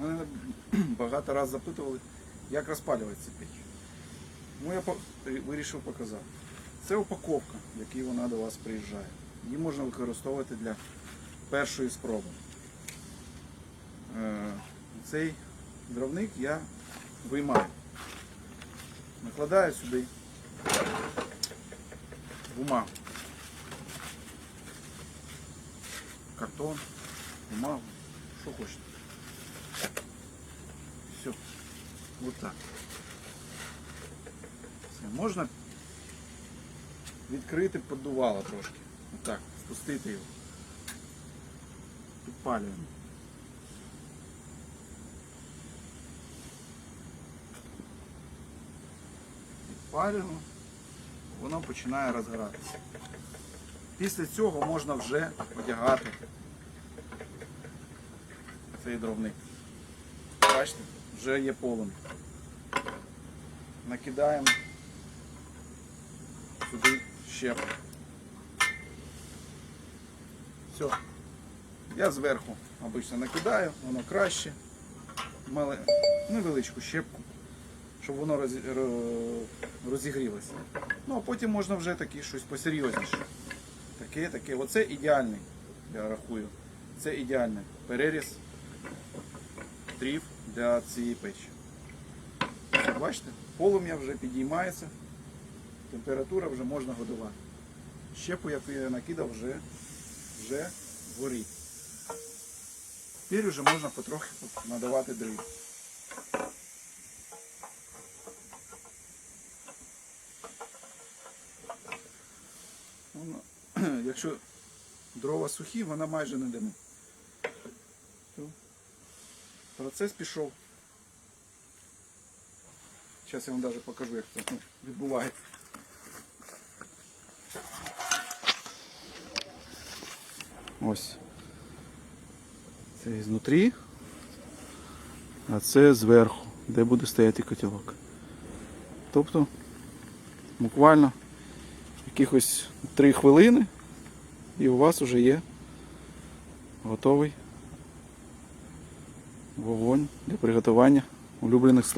Мене багато разів запитували, як розпалювати ці печі. Тому я вирішив показати. Це упаковка, в вона до вас приїжджає. Її можна використовувати для першої спроби. Е, Цей дровник я виймаю. Накладаю сюди бумагу. Картон, бумагу, що хочете. Все. Вот так. Все. Можна відкрити поддувало трошки. Отак, спустити його. Підпалюємо. Підпалюємо, воно починає розгоратися. Після цього можна вже одягати цей дровник. Бачите, вже є полум'я. Накидаємо сюди щепу. Все. Я зверху обично накидаю, воно краще. Мале, невеличку щепку, щоб воно роз, розігрілося. Ну а потім можна вже таке щось посерйозніше. Таке, таке. Оце ідеальний, я рахую. Це ідеальний переріз дрів для цієї печі. Бачите, полум'я вже підіймається, температура вже можна годувати. Щепу, яку я накидав, вже, вже горить. Тепер вже можна потрохи надавати дрів. Якщо дрова сухі, вона майже не димить. Процес пішов. Зараз я вам навіть покажу, як це відбувається. Ось. Це знутрі, а це зверху, де буде стояти котілок. Тобто буквально якихось 3 хвилини і у вас вже є готовий вогонь для приготування улюблених страв.